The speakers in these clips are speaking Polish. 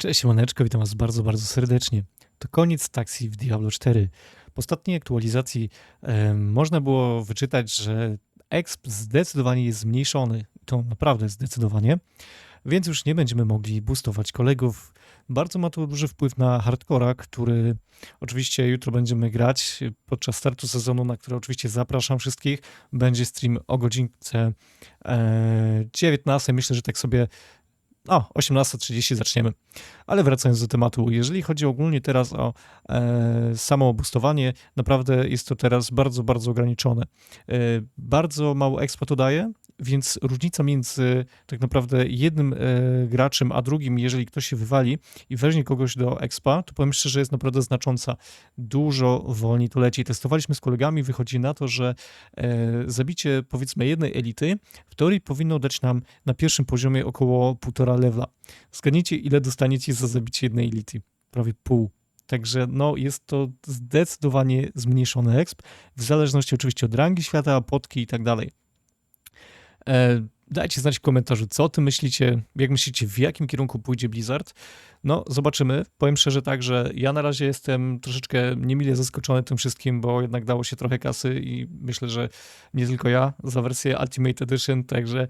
Cześć, Maneczko, witam Was bardzo, bardzo serdecznie. To koniec taksji w Diablo 4. Po ostatniej aktualizacji e, można było wyczytać, że exp zdecydowanie jest zmniejszony. To naprawdę zdecydowanie. Więc już nie będziemy mogli boostować kolegów. Bardzo ma to duży wpływ na hardcora, który oczywiście jutro będziemy grać podczas startu sezonu, na który oczywiście zapraszam wszystkich. Będzie stream o godzince e, 19. Myślę, że tak sobie o, 18.30 zaczniemy. Ale wracając do tematu, jeżeli chodzi ogólnie teraz o e, samo boostowanie, naprawdę jest to teraz bardzo, bardzo ograniczone. E, bardzo mało expa to daje, więc różnica między tak naprawdę jednym e, graczem a drugim, jeżeli ktoś się wywali i weźmie kogoś do expa, to powiem szczerze, jest naprawdę znacząca. Dużo wolniej to leci. Testowaliśmy z kolegami, wychodzi na to, że e, zabicie powiedzmy jednej elity w teorii powinno dać nam na pierwszym poziomie około półtora levela. Zgadnijcie, ile dostaniecie za zabicie jednej elity? Prawie pół. Także no, jest to zdecydowanie zmniejszony exp, w zależności oczywiście od rangi świata, potki i tak dalej. E, dajcie znać w komentarzu, co o tym myślicie, jak myślicie, w jakim kierunku pójdzie Blizzard. No, zobaczymy. Powiem szczerze tak, że ja na razie jestem troszeczkę niemile zaskoczony tym wszystkim, bo jednak dało się trochę kasy i myślę, że nie tylko ja za wersję Ultimate Edition, także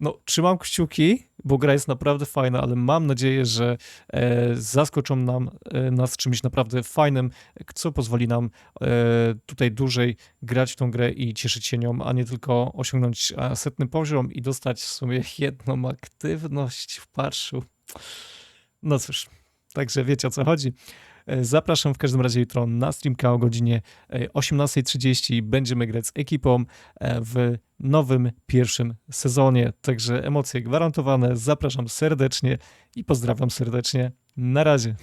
no, trzymam kciuki, bo gra jest naprawdę fajna, ale mam nadzieję, że e, zaskoczą nam e, nas czymś naprawdę fajnym, co pozwoli nam e, tutaj dłużej grać w tą grę i cieszyć się nią, a nie tylko osiągnąć e, setny poziom i dostać w sumie jedną aktywność w parszu. No cóż, także wiecie o co chodzi. E, Zapraszam w każdym razie jutro na streamka o godzinie e, 18.30. Będziemy grać z ekipą e, w nowym pierwszym sezonie. Także emocje gwarantowane. Zapraszam serdecznie i pozdrawiam serdecznie. Na razie.